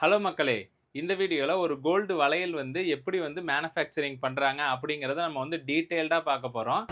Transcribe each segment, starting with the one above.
Hello மக்களே இந்த வீடியோவில் ஒரு கோல்டு வளையல் வந்து எப்படி வந்து மேனுஃபேக்சரிங் பண்ணுறாங்க அப்படிங்கிறத நம்ம வந்து டீட்டெயில்டாக பார்க்க போகிறோம்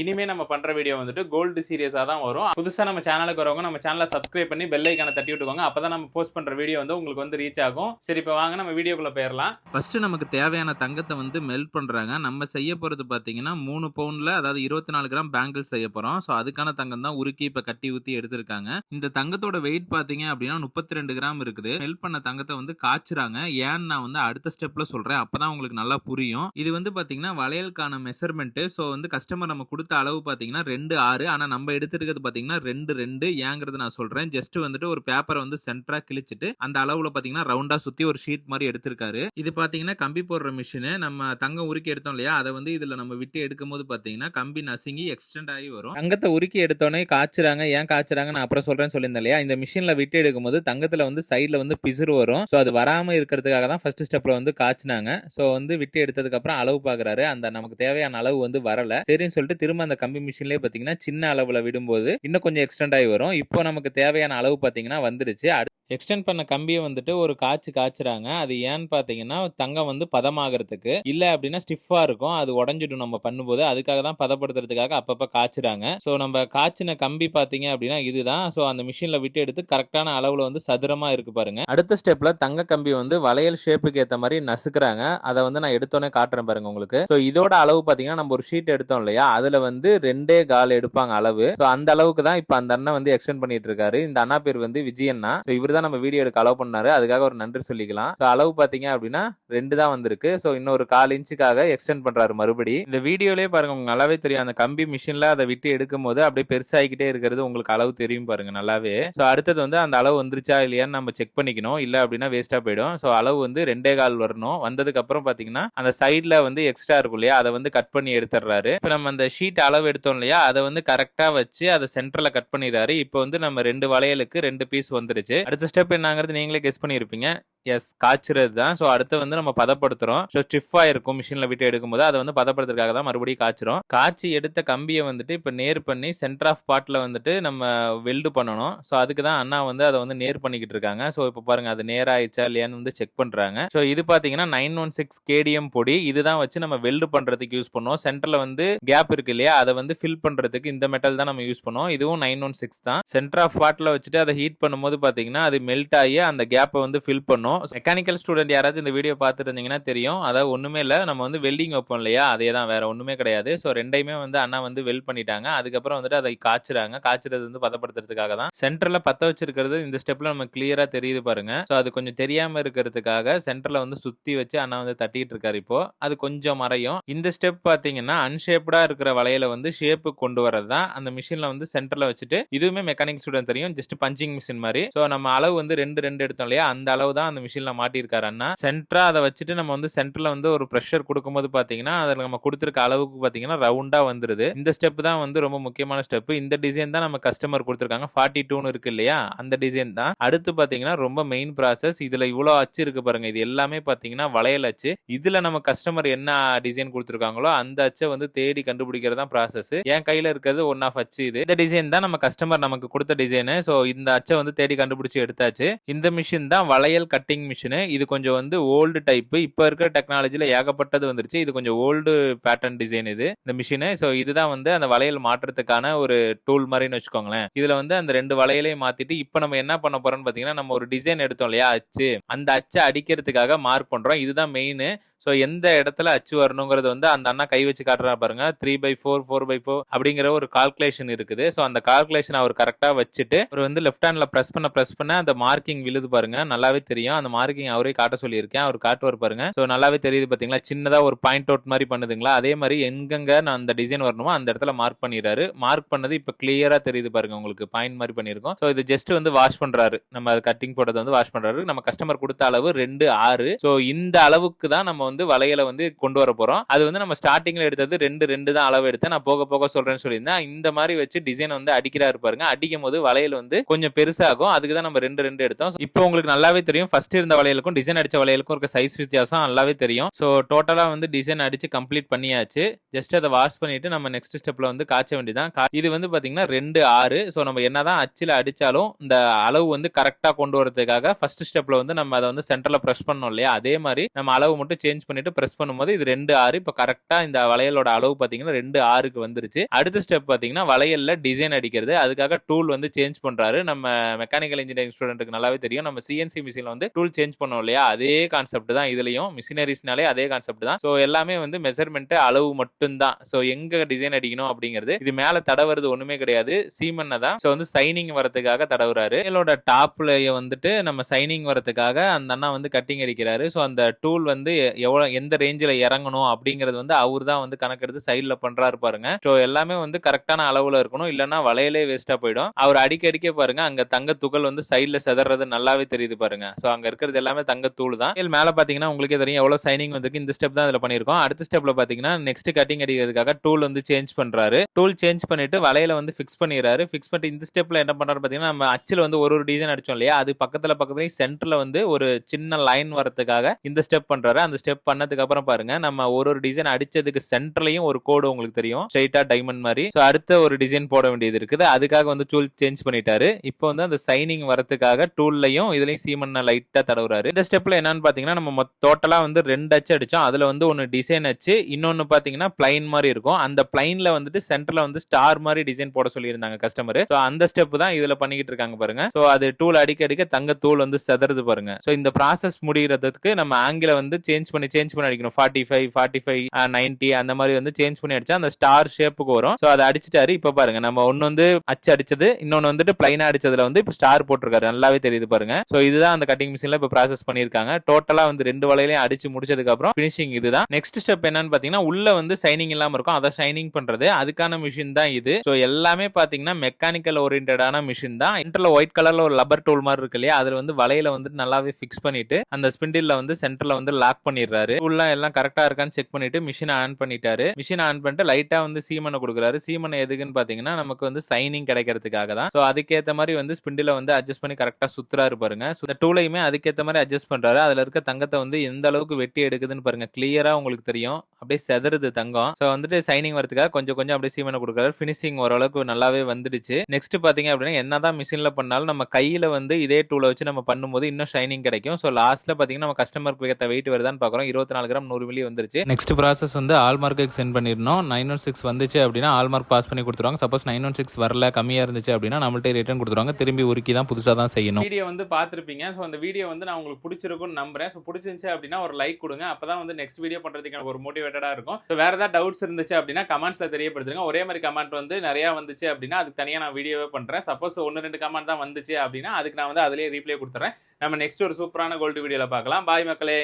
இனிமே நம்ம பண்ற வீடியோ வந்துட்டு கோல்டு சீரியஸா தான் வரும். புதுசா நம்ம சேனலுக்கு வரவங்க நம்ம சேனலை சப்ஸ்கிரைப் பண்ணி பெல் ஐக்கான தட்டி விட்டுக்கோங்க. அப்பதான் நம்ம போஸ்ட் பண்ற வீடியோ வந்து உங்களுக்கு வந்து ரீச் ஆகும். சரி இப்போ வாங்க நம்ம வீடியோக்குள்ள போயிடலாம் ஃபர்ஸ்ட் நமக்கு தேவையான தங்கத்தை வந்து மெல்ட் பண்றாங்க. நம்ம செய்ய போறது பாத்தீங்கன்னா மூணு பவுன்ல அதாவது இருபத்தி நாலு கிராம் பேங்கிள் செய்ய போறோம். ஸோ அதுக்கான தங்கம் தான் உருக்கி இப்ப கட்டி ஊத்தி எடுத்திருக்காங்க. இந்த தங்கத்தோட வெயிட் பாத்தீங்க அப்படின்னா முப்பத்தி ரெண்டு கிராம் இருக்குது. மெல்ட் பண்ண தங்கத்தை வந்து காய்ச்சுறாங்க. ஏன்னு நான் வந்து அடுத்த ஸ்டெப்ல சொல்றேன். அப்பதான் உங்களுக்கு நல்லா புரியும். இது வந்து பாத்தீங்கன்னா வளையலுக்கான மெஷர்மெண்ட் ஸோ வந்து கஸ்டமர் நம்ம கொடுத்து அளவு பாத்தீங்கன்னா ரெண்டு ஆறு. ஆனால் நம்ம எடுத்திருக்கிறது பாத்தீங்கன்னா ரெண்டு ரெண்டு ஏங்கிறது நான் சொல்றேன். ஜஸ்ட் வந்துட்டு ஒரு பேப்பரை வந்து சென்டராக கிழிச்சிட்டு அந்த அளவுல பாத்தீங்கன்னா ரவுண்டா சுற்றி ஒரு ஷீட் மாதிரி எடுத்திருக்காரு. இது பாத்தீங்கன்னா கம்பி போடுற மிஷினு நம்ம தங்கம் உருக்கி எடுத்தோம் இல்லையா? அதை வந்து இதுல நம்ம விட்டு எடுக்கும் போது பாத்தீங்கன்னா கம்பி நசுங்கி எக்ஸ்டெண்ட் ஆகி வரும். தங்கத்தை உருக்கி எடுத்தோடனே காய்ச்சுறாங்க ஏன் காய்ச்சுறாங்க நான் அப்புறம் சொல்றேன் சொல்லியிருந்தேன் இல்லையா? இந்த மிஷினில் விட்டு எடுக்கும்போது தங்கத்தில் வந்து சைடில் வந்து பிசுறு வரும். ஸோ அது வராம இருக்கிறதுக்காக தான் ஃபர்ஸ்ட் ஸ்டெப்ல வந்து காய்ச்சினாங்க. ஸோ வந்து விட்டு எடுத்ததுக்கு அப்புறம் அளவு பார்க்குறாரு அந்த நமக்கு தேவையான அளவு வந்து வரல. சரின்னு சொல்லிட்டு திரும்ப அந்த கம்பி மிஷின்லேயே பாத்தீங்கன்னா சின்ன அளவுல விடும்போது இன்னும் கொஞ்சம் எக்ஸ்டெண்ட் ஆகி வரும். இப்போ நமக்கு தேவையான அளவு பாத்தீங்கன்னா வந்துருச்சு. எக்ஸ்டெண்ட் பண்ண கம்பியை வந்துட்டு ஒரு காய்ச்சி காய்ச்சுறாங்க. அது ஏன்னு பார்த்தீங்கன்னா தங்கம் வந்து பதமாகறதுக்கு. இல்லை அப்படின்னா ஸ்டிஃபாக இருக்கும். அது உடஞ்சிடும் நம்ம பண்ணும்போது. அதுக்காக தான் பதப்படுத்துறதுக்காக அப்பப்போ காய்ச்சுறாங்க. ஸோ நம்ம காய்ச்சின கம்பி பார்த்தீங்க அப்படின்னா இதுதான். ஸோ அந்த மிஷினில் விட்டு எடுத்து கரெக்டான அளவில் வந்து சதுரமாக இருக்கு பாருங்க. அடுத்த ஸ்டெப்பில் தங்க கம்பி வந்து வளையல் ஷேப்புக்கு ஏற்ற மாதிரி நசுக்கிறாங்க. அதை வந்து நான் எடுத்தோன்னே காட்டுறேன் பாருங்க உங்களுக்கு. ஸோ இதோட அளவு பார்த்தீங்கன்னா நம்ம ஒரு ஷீட் எடுத்தோம் இல்லையா? அதில் வந்து ரெண்டே கால் எடுப்பாங்க அளவு. ஸோ அந்த அளவுக்கு தான் இப்போ அந்த அண்ணன் வந்து எக்ஸ்டெண்ட் பண்ணிட்டு இருக்காரு. இந்த அண்ணா பேர் வந்து விஜயண்ணா ஸோ இவர் தான் நம்ம வீடியோ எடுக்க அலோவ் பண்ணாரு. அதுக்காக ஒரு நன்றி சொல்லிக்கலாம். ஸோ அளவு பார்த்தீங்க அப்படின்னா ரெண்டு தான் வந்திருக்கு. ஸோ இன்னொரு கால் இன்ச்சுக்காக எக்ஸ்டெண்ட் பண்றாரு மறுபடி. இந்த வீடியோலேயே பாருங்க உங்களுக்கு நல்லாவே தெரியும். அந்த கம்பி மிஷின்ல அதை விட்டு எடுக்கும் போது அப்படியே பெருசாகிக்கிட்டே இருக்கிறது உங்களுக்கு அளவு தெரியும் பாருங்க நல்லாவே. ஸோ அடுத்தது வந்து அந்த அளவு வந்துருச்சா இல்லையான்னு நம்ம செக் பண்ணிக்கணும். இல்லை அப்படின்னா வேஸ்ட்டாக போயிடும். ஸோ அளவு வந்து ரெண்டே கால் வரணும். வந்ததுக்கு அப்புறம் பாத்தீங்கன்னா அந்த சைடில் வந்து எக்ஸ்ட்ரா இருக்கும் இல்லையா அதை வந்து கட் பண்ணி எடுத்துடுறாரு. இப்போ நம்ம அந்த ஷீட் அளவு எடுத்தோம் இல்லையா அதை வந்து கரெக்டா வச்சு அதை சென்டர்ல கட் பண்ணிடுறாரு. இப்போ வந்து நம்ம ரெண்டு வளையலுக்கு ரெண்டு பீஸ் வந்துருச்சு. அடுத்த ஸ்டெப் என்னங்கிறது நீங்களே கெஸ் பண்ணியிருப்பீங்க. எஸ் காய்ச்சுறது தான். ஸோ அடுத்து வந்து நம்ம பதப்படுத்துறோம். ஸோ ஸ்டிஃபா இருக்கும் மிஷினில் விட்டு எடுக்கும்போது அதை வந்து பதப்படுத்துறதுக்காக தான் மறுபடியும் காய்ச்சிரும் காய்ச்சி எடுத்த கம்பியை வந்துட்டு இப்போ நேர் பண்ணி சென்டர் ஆஃப் பாட்டில் வந்துட்டு நம்ம வெல்டு பண்ணணும். ஸோ அதுக்கு தான் அண்ணா வந்து அதை வந்து நேர் பண்ணிக்கிட்டு இருக்காங்க. ஸோ இப்போ பாருங்க அது நேராயிடுச்சா இல்லையான்னு வந்து செக் பண்ணுறாங்க ஸோ இது பார்த்தீங்கன்னா நைன் ஒன் சிக்ஸ் கேடிஎம் பொடி. இதுதான் வச்சு நம்ம வெல்டு பண்ணுறதுக்கு யூஸ் பண்ணுவோம். சென்டரில் வந்து கேப் இருக்கு இல்லையா அதை வந்து ஃபில் பண்ணுறதுக்கு இந்த மெட்டல் தான் நம்ம யூஸ் பண்ணுவோம். இதுவும் நைன் ஒன் சிக்ஸ் தான். சென்டர் ஆஃப் பாட்டில் வச்சுட்டு அதை ஹீட் பண்ணும்போது பார்த்தீங்கன்னா அது மெல்ட் ஆகி அந்த கேப்பை வந்து ஃபில் பண்ணும். மெக்கானிக்கல் ஸ்டூடெண்ட் யாராச்சும் இந்த வீடியோ பார்த்துட்டு இருந்தீங்கன்னா தெரியும். அதாவது ஒண்ணுமே இல்லை நம்ம வந்து வெல்டிங் வைப்போம் இல்லையா? அதே தான் வேற ஒன்றுமே கிடையாது. ஸோ ரெண்டையுமே வந்து அண்ணா வந்து வெல்ட் பண்ணிட்டாங்க. அதுக்கப்புறம் வந்துட்டு அதை காய்ச்சுறாங்க. காய்ச்சுறது வந்து பதப்படுத்துறதுக்காக தான். சென்டர்ல பத்த வச்சிருக்கிறது இந்த ஸ்டெப்ல நம்ம கிளியரா தெரியுது பாருங்க. ஸோ அது கொஞ்சம் தெரியாம இருக்கிறதுக்காக சென்டர்ல வந்து சுத்தி வச்சு அண்ணா வந்து தட்டிட்டு இருக்காரு இப்போ. அது கொஞ்சம் மறையும். இந்த ஸ்டெப் பார்த்தீங்கன்னா அன்ஷேப்டா இருக்கிற வளையல வந்து ஷேப்பு கொண்டு வரது தான் அந்த மிஷின்ல வந்து சென்டரில் வச்சுட்டு இதுவுமே மெக்கானிக் ஸ்டூடெண்ட் தெரியும். ஜஸ்ட் பஞ்சிங் மிஷின் மாதிரி. ஸோ நம்ம அளவு வந்து ரெண்டு ரெண்டு எடுத்தோம் இல்லையா? அந்த அளவு தான் அந்த மிஷினில் மாட்டியிருக்காரு அண்ணா. சென்டரா அதை வச்சுட்டு நம்ம வந்து சென்டர்ல வந்து ஒரு ப்ரெஷர் கொடுக்கும்போது பாத்தீங்கன்னா அதில் நம்ம கொடுத்துருக்க அளவுக்கு பாத்தீங்கன்னா ரவுண்டா வந்துருது. இந்த ஸ்டெப் தான் வந்து ரொம்ப முக்கியமான ஸ்டெப் இந்த டிசைன் தான் நம்ம கஸ்டமர் கொடுத்துருக்காங்க. ஃபார்ட்டி டூன்னு இருக்கு இல்லையா? அந்த டிசைன் தான். அடுத்து பாத்தீங்கன்னா ரொம்ப மெயின் ப்ராசஸ் இதுல இவ்வளோ அச்சு இருக்கு பாருங்க. இது எல்லாமே பாத்தீங்கன்னா வளையல் அச்சு. இதுல நம்ம கஸ்டமர் என்ன டிசைன் கொடுத்துருக்காங்களோ அந்த அச்சை வந்து தேடி கண்டுபிடிக்கிறது தான் ப்ராசஸ் என் கையில இருக்கிறது ஒன் ஆஃப் அச்சு இது. இந்த டிசைன் தான் நம்ம கஸ்டமர் நமக்கு கொடுத்த டிசைனு ஸோ இந்த அச்சை வந்து தேடி கண்டுபிடிச்சி எடுத்து எடுத்தாச்சு இந்த மிஷின் தான் வளையல் கட்டிங் மிஷின் இது கொஞ்சம் வந்து ஓல்டு டைப் இப்போ இருக்கிற டெக்னாலஜியில் ஏகப்பட்டது வந்துருச்சு. இது கொஞ்சம் ஓல்டு பேட்டர்ன் டிசைன் இது. இந்த மிஷினு ஸோ இதுதான் வந்து அந்த வளையல் மாற்றுறதுக்கான ஒரு டூல் மாதிரின்னு வச்சுக்கோங்களேன். இதுல வந்து அந்த ரெண்டு வளையலையும் மாத்திட்டு இப்போ நம்ம என்ன பண்ண போறோம்னு பாத்தீங்கன்னா நம்ம ஒரு டிசைன் எடுத்தோம் இல்லையா அச்சு. அந்த அச்சை அடிக்கிறதுக்காக மார்க் பண்றோம். இதுதான் மெயின் ஸோ எந்த இடத்துல அச்சு வரணுங்கிறது வந்து அந்த அண்ணா கை வச்சு காட்டுறா பாருங்க. Three by four four by four அப்படிங்கிற ஒரு கால்குலேஷன் இருக்குது. ஸோ அந்த கால்குலேஷன் அவர் கரெக்டாக வச்சுட்டு அவர் வந்து லெஃப்ட் ஹேண்ட்ல ப்ரெஸ் பண்ண ப்ரெஸ் பண்ண அந்த மார்க்கிங் விழுது பாருங்க. நல்லாவே தெரியும். அந்த மார்க்கிங் அவரே காட்ட சொல்லியிருக்கேன். அவர் காட்டுவார் பாருங்க. ஸோ நல்லாவே தெரியுது பாத்தீங்களா? சின்னதாக ஒரு பாயிண்ட் அவுட் மாதிரி பண்ணுதுங்களா? அதே மாதிரி எங்கெங்க நான் அந்த டிசைன் வரணுமோ அந்த இடத்துல மார்க் பண்ணிடுறாரு. மார்க் பண்ணது இப்போ கிளியரா தெரியுது பாருங்க உங்களுக்கு. பாயிண்ட் மாதிரி பண்ணியிருக்கோம். ஸோ இது ஜஸ்ட் வந்து வாஷ் பண்றாரு. நம்ம கட்டிங் போட்டதை வந்து வாஷ் பண்றாரு. நம்ம கஸ்டமர் கொடுத்த அளவு ரெண்டு ஆறு. ஸோ இந்த அளவுக்கு தான் நம்ம வந்து வளையலை வந்து கொண்டு வர போகிறோம் அது வந்து நம்ம ஸ்டார்டிங்ல எடுத்தது ரெண்டு ரெண்டு தான் அளவு எடுத்தேன் நான் போக போக சொல்றேன்னு சொல்லியிருந்தேன். இந்த மாதிரி வச்சு டிசைன் வந்து அடிக்கிறாரு பாருங்க. அடிக்கும் போது வளையல் வந்து கொஞ்சம் பெருசாகும். அதுக்கு தான் நம்ம ரெண்டு ரெண்டு எடுத்தோம். இப்போ உங்களுக்கு நல்லாவே தெரியும். ஃபர்ஸ்ட் இருந்த வளையலுக்கும் டிசைன் அடிச்ச வளையலுக்கும் இருக்க சைஸ் வித்தியாசம் நல்லாவே தெரியும். ஸோ டோட்டலாக வந்து டிசைன் அடிச்சு கம்ப்ளீட் பண்ணியாச்சு. ஜஸ்ட் அதை வாஷ் பண்ணிட்டு நம்ம நெக்ஸ்ட் ஸ்டெப்ல வந்து காய்ச்ச வேண்டியதான் இது வந்து பாத்தீங்கன்னா ரெண்டு ஆறு. ஸோ நம்ம என்னதான் அச்சில் அடிச்சாலும் இந்த அளவு வந்து கரெக்டாக கொண்டு வரதுக்காக ஃபர்ஸ்ட் ஸ்டெப்ல வந்து நம்ம அதை வந்து சென்டர்ல ப்ரெஸ் பண்ணோம் இல்லையா? அதே மாதிரி நம்ம அளவு மட்டும் சேஞ்ச் பண்ணிட்டு ப்ரெஸ் பண்ணும்போது இது ரெண்டு ஆறு. இப்போ கரெக்டாக இந்த வளையலோட அளவு பார்த்தீங்கன்னா ரெண்டு ஆறுக்கு வந்துருச்சு. அடுத்த ஸ்டெப் பார்த்தீங்கன்னா வளையல்ல டிசைன் அடிக்கிறது. அதுக்காக டூல் வந்து சேஞ்ச் பண்றாரு. நம்ம மெக்கானிக்கல் இன்ஜினியரிங் ஸ்டூடெண்ட்டுக்கு நல்லாவே தெரியும். நம்ம சிஎன்சி மிஷினில் வந்து டூல் சேஞ்ச் பண்ணோம் இல்லையா? அதே கான்செப்ட் தான் இதுலையும். மிஷினரிஸ்னாலே அதே கான்செப்ட் தான். ஸோ எல்லாமே வந்து மெஷர்மெண்ட் அளவு மட்டும்தான். ஸோ எங்க டிசைன் அடிக்கணும் அப்படிங்கிறது இது மேலே தடவுறது ஒன்றுமே கிடையாது. சீமண்ணை தான். ஸோ வந்து சைனிங் வரதுக்காக தடவுறாரு. இதோட டாப்லேயே வந்துட்டு நம்ம சைனிங் வரதுக்காக அந்த அண்ணா வந்து கட்டிங் அடிக்கிறாரு. ஸோ அந்த டூல் வந்து எவ்வளோ எந்த ரேஞ்சில் இறங்கணும் அப்படிங்கிறது வந்து அவர் தான் வந்து கணக்கெடுத்து சைடில் பண்ணுறாரு பாருங்க. ஸோ எல்லாமே வந்து கரெக்டான அளவில் இருக்கணும். இல்லைன்னா வலையிலே வேஸ்ட்டாக போயிடும். அவர் அடிக்க அடிக்க பாருங்க அங்கே தங்க துகள் வந்து சைடில் செதறது நல்லாவே தெரியுது பாருங்க. ஸோ அங்க இருக்கிறது எல்லாமே தங்க தூள் தான். மேல் மேல பாத்தீங்கன்னா உங்களுக்கே தெரியும் எவ்வளவு சைனிங் வந்திருக்கு. இந்த ஸ்டெப் தான் இதுல பண்ணிருக்கோம் அடுத்த ஸ்டெப்ல பாத்தீங்கன்னா நெக்ஸ்ட் கட்டிங் அடிக்கிறதுக்காக டூல் வந்து சேஞ்ச் பண்றாரு. டூல் சேஞ்ச் பண்ணிட்டு வலையில வந்து ஃபிக்ஸ் பண்ணிடுறாரு. ஃபிக்ஸ் பண்ணிட்டு இந்த ஸ்டெப்ல என்ன பண்றாரு பாத்தீங்கன்னா நம்ம அச்சில் வந்து ஒரு ஒரு டிசைன் அடிச்சோம் இல்லையா? அது பக்கத்துல பக்கத்துல சென்டர்ல வந்து ஒரு சின்ன லைன் வரதுக்காக இந்த ஸ்டெப் பண்றாரு. அந்த ஸ்டெப் பண்ணதுக்கு அப்புறம் பாருங்க நம்ம ஒரு ஒரு டிசைன் அடிச்சதுக்கு சென்டர்லயும் ஒரு கோடு உங்களுக்கு தெரியும். ஸ்ட்ரைட்டா டைமண்ட் மாதிரி. ஸோ அடுத்த ஒரு டிசைன் போட வேண்டியது இருக்குது. அதுக்காக வந்து டூல் சேஞ்ச் பண்ணிட்டாரு. இப்போ வந்து அந்த சைனிங் வரதுக்காக டூல்லையும் இதுலயும் சீமண்ணை லைட்டா தடவுறாரு. இந்த ஸ்டெப்ல என்னன்னு பாத்தீங்கன்னா நம்ம டோட்டலாக வந்து ரெண்டு அச்சு அடிச்சோம். அதுல வந்து ஒன்னு டிசைன் அச்சு இன்னொன்னு பாத்தீங்கன்னா பிளைன் மாதிரி இருக்கும். அந்த பிளைனில் வந்துட்டு சென்டரில் வந்து ஸ்டார் மாதிரி டிசைன் போட சொல்லியிருந்தாங்க கஸ்டமர் ஸோ அந்த ஸ்டெப் தான் இதுல பண்ணிக்கிட்டு இருக்காங்க பாருங்க. ஸோ அது டூல் அடிக்க அடிக்க தங்க தூள் வந்து செதறது பாருங்க. ஸோ இந்த ப்ராசஸ் முடிகிறதுக்கு நம்ம ஆங்கில வந்து சேஞ்ச் பண்ணி சேஞ்ச் பண்ணி அடிக்கணும். Forty five forty five ninety அந்த மாதிரி வந்து சேஞ்ச் பண்ணி அடிச்சா அந்த ஸ்டார் ஷேப்புக்கு வரும். ஸோ அதை அடிச்சிட்டாரு. இப்போ பாருங்க நம்ம ஒன்னு வந்து அச்சு அடிச்சது இன்னொன்னு வந்துட்டு பிளைனா அடிச்சதுல வந்து இப்போ ஸ்டார் போட்டிருக்காரு. நல்லாவே தெரியுது பாருங்க. ஸோ இதுதான் அந்த கட்டிங் மிஷின்ல இப்போ ப்ராசஸ் பண்ணியிருக்காங்க. டோட்டலா வந்து ரெண்டு வலையிலையும் அடிச்சு முடிச்சதுக்கு அப்புறம் ஃபினிஷிங் இதுதான். நெக்ஸ்ட் ஸ்டெப் என்னன்னு பாத்தீங்கன்னா உள்ள வந்து சைனிங் இல்லாம இருக்கும். அதை ஷைனிங் பண்றது. அதுக்கான மிஷின் தான் இது. ஸோ எல்லாமே பாத்தீங்கன்னா மெக்கானிக்கல் ஓரியன்டான மிஷின் தான். இன்டர்ல ஒயிட் கலர்ல ஒரு லப்பர் டூல் மாதிரி இருக்கு இல்லையா? அதுல வந்து வலையில வந்து நல்லாவே ஃபிக்ஸ் பண்ணிட்டு அந்த ஸ்பிண்டில்ல வந்து சென்டர்ல வந்து லாக் பண்ணிடுறாரு. உள்ள எல்லாம் கரெக்டா இருக்கான்னு செக் பண்ணிட்டு மிஷினை ஆன் பண்ணிட்டாரு. மிஷின் ஆன் பண்ணிட்டு லைட்டா வந்து சீமனை கொடுக்குறாரு. சீமனை எதுக்குன்னு பாத்தீங்கன்னா நமக்கு வந்து சைனிங் கிடைக்கிறதுக்காக தான். ஸோ அதுக்கேத்த மாதிரி வந்து ஸ்பிண்டில வந்து அட்ஜஸ்ட் பண்ணி கரெக்டாக சுற்றுறாரு பாருங்க. ஸோ இந்த டூலையுமே அதுக்கேற்ற மாதிரி அட்ஜஸ்ட் பண்ணுறாரு அதில் இருக்க தங்கத்தை வந்து எந்த அளவுக்கு வெட்டி எடுக்குதுன்னு பாருங்க. கிளியராக உங்களுக்கு தெரியும். அப்படியே செதறுது தங்கம். ஸோ வந்துட்டு சைனிங் வரதுக்காக கொஞ்சம் கொஞ்சம் அப்படியே சீமனை கொடுக்குறாரு. ஃபினிஷிங் ஓரளவுக்கு நல்லாவே வந்துடுச்சு. நெக்ஸ்ட் பார்த்தீங்க அப்படின்னா என்னதான் மிஷினில் பண்ணாலும் நம்ம கையில் வந்து இதே டூலை வச்சு நம்ம பண்ணும்போது இன்னும் ஷைனிங் கிடைக்கும். ஸோ லாஸ்ட்டில் பார்த்தீங்கன்னா நம்ம கஸ்டமருக்கு ஏற்ற வெயிட் வருதான்னு பார்க்குறோம். இருபத்தி நாலு கிராம் நூறு மில்லி வந்துருச்சு. நெக்ஸ்ட் ப்ராசஸ் வந்து ஆல்மார்க்கு சென்ட் பண்ணிடணும். நைன் ஒன் சிக்ஸ் வந்துச்சு அப்படின்னா ஆல் மார்க் பாஸ் பண்ணி கொடுத்துருவாங்க. சப்போஸ் நைன் ஒன் சிக்ஸ் வரல கம்மியாக இருந்துச்சு அப்படின்னா நம்மள்ட்ட ரிட்டர்ன் கொடுத்துருவாங்க. திரும்பி உருக்கி தான் புதுசாக தான் செய்யணும். வீடியோ வந்து பார்த்துருப்பீங்க. ஸோ அந்த வீடியோ வந்து நான் உங்களுக்கு பிடிச்சிருக்கும்னு நம்புறேன். ஸோ பிடிச்சிருந்துச்சு அப்படின்னா ஒரு லைக் கொடுங்க. அப்பதான் வந்து நெக்ஸ்ட் வீடியோ பண்றதுக்கு எனக்கு ஒரு மோட்டிவேட்டடா இருக்கும். ஸோ வேற ஏதாவது டவுட்ஸ் இருந்துச்சு அப்படின்னா கமெண்ட்ஸ்ல தெரியப்படுத்துங்க. ஒரே மாதிரி கமெண்ட் வந்து நிறையா வந்துச்சு அப்படின்னா அதுக்கு தனியாக நான் வீடியோவே பண்றேன். சப்போஸ் ஒன்று ரெண்டு கமெண்ட் தான் வந்துச்சு அப்படின்னா அதுக்கு நான் வந்து அதிலேயே ரீப்ளே கொடுத்துறேன். நம்ம நெக்ஸ்ட் ஒரு சூப்பரான கோல்டு வீடியோவில் பார்க்கலாம். பாய் மக்களே.